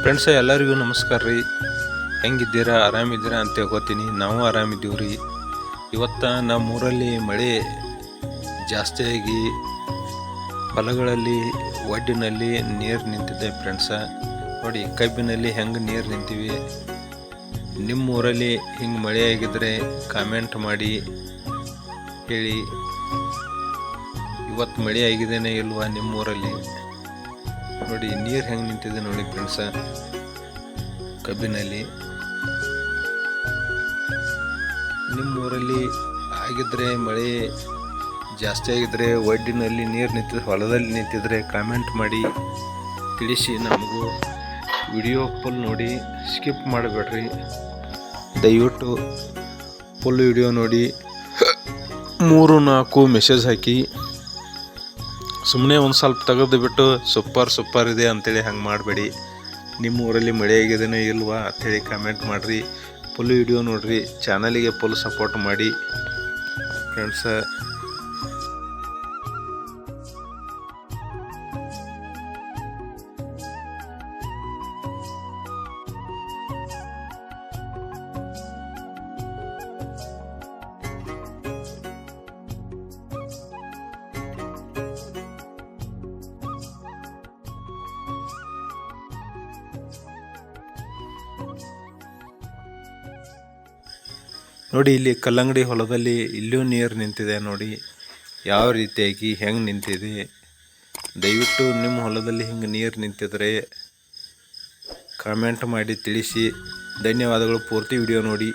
Friends ಎಲ್ಲರಿಗೂ ನಮಸ್ಕಾರ ರೀ. ಹೆಂಗಿದ್ದೀರಾ? ಆರಾಮಿದ್ದೀರಾ ಅಂತ ಹೇಳ್ಕೊತೀನಿ. ನಾವು ಆರಾಮಿದ್ದೀವಿ ರೀ. ಇವತ್ತು ನಮ್ಮೂರಲ್ಲಿ ಮಳೆ ಜಾಸ್ತಿಯಾಗಿ ಹೊಲಗಳಲ್ಲಿ, ಒಡ್ಡಿನಲ್ಲಿ ನೀರು ನಿಂತಿದೆ ಫ್ರೆಂಡ್ಸ ನೋಡಿ, ಕಬ್ಬಿನಲ್ಲಿ ಹೆಂಗೆ ನೀರು ನಿಂತೀವಿ. ನಿಮ್ಮ ಊರಲ್ಲಿ ಹಿಂಗೆ ಮಳೆ ಆಗಿದ್ರೆ ಕಾಮೆಂಟ್ ಮಾಡಿ, ಹೇಳಿ. ಇವತ್ತು ಮಳೆ ಆಗಿದೇನೆ ಇಲ್ವಾ ನಿಮ್ಮ ಊರಲ್ಲಿ? ನೋಡಿ, ನೀರು ಹೆಂಗೆ ನಿಂತಿದೆ ನೋಡಿ ಫ್ರೆಂಡ್ಸ ಕಬ್ಬಿನಲ್ಲಿ. ನಿಮ್ಮ ಊರಲ್ಲಿ ಆಗಿದ್ರೆ, ಮಳೆ ಜಾಸ್ತಿ ಆಗಿದ್ರೆ ಒಡ್ಡಿನಲ್ಲಿ ನೀರು ನಿಂತಿದ್ರೆ, ಹೊಲದಲ್ಲಿ ನಿಂತಿದ್ರೆ ಕಾಮೆಂಟ್ ಮಾಡಿ. ತಿಳಿಸಿ ನಮಗೂ. ವಿಡಿಯೋ ಫುಲ್ ನೋಡಿ ಸ್ಕಿಪ್ ಮಾಡಬೇಡ್ರಿ. ದಯವಿಟ್ಟು ಫುಲ್ ವಿಡಿಯೋ ನೋಡಿ. ಮೂರು ನಾಲ್ಕು ಮೆಸೇಜ್ ಹಾಕಿ. ಸುಮ್ಮನೆ ಒಂದು ಸ್ವಲ್ಪ ತೆಗೆದು ಬಿಟ್ಟು ಸೂಪರ್ ಸೂಪರ್ ಇದೆ ಅಂತೇಳಿ ಹಂಗೆ ಮಾಡಬೇಡಿ. ನಿಮ್ಮ ಊರಲ್ಲಿ ಮಳೆ ಆಗಿದೇನೋ ಇಲ್ವಾ ಅಂಥೇಳಿ ಕಮೆಂಟ್ ಮಾಡಿರಿ. ಫುಲ್ ವಿಡಿಯೋ ನೋಡಿರಿ. ಚಾನಲಿಗೆ ಫುಲ್ ಸಪೋರ್ಟ್ ಮಾಡಿ. ಫ್ರೆಂಡ್ಸ ನೋಡಿ ಇಲ್ಲಿ ಕಲ್ಲಂಗಡಿ ಹೊಲದಲ್ಲಿ ಇಲ್ಲೂ ನೀರು ನಿಂತಿದೆ ನೋಡಿ. ಯಾವ ರೀತಿಯಾಗಿ ಹೆಂಗೆ ನಿಂತಿದೆ. ದಯವಿಟ್ಟು ನಿಮ್ಮ ಹೊಲದಲ್ಲಿ ಹಿಂಗೆ ನೀರು ನಿಂತಿದ್ರೆ ಕಾಮೆಂಟ್ ಮಾಡಿ ತಿಳಿಸಿ. ಧನ್ಯವಾದಗಳು. ಪೂರ್ತಿ ವಿಡಿಯೋ ನೋಡಿ.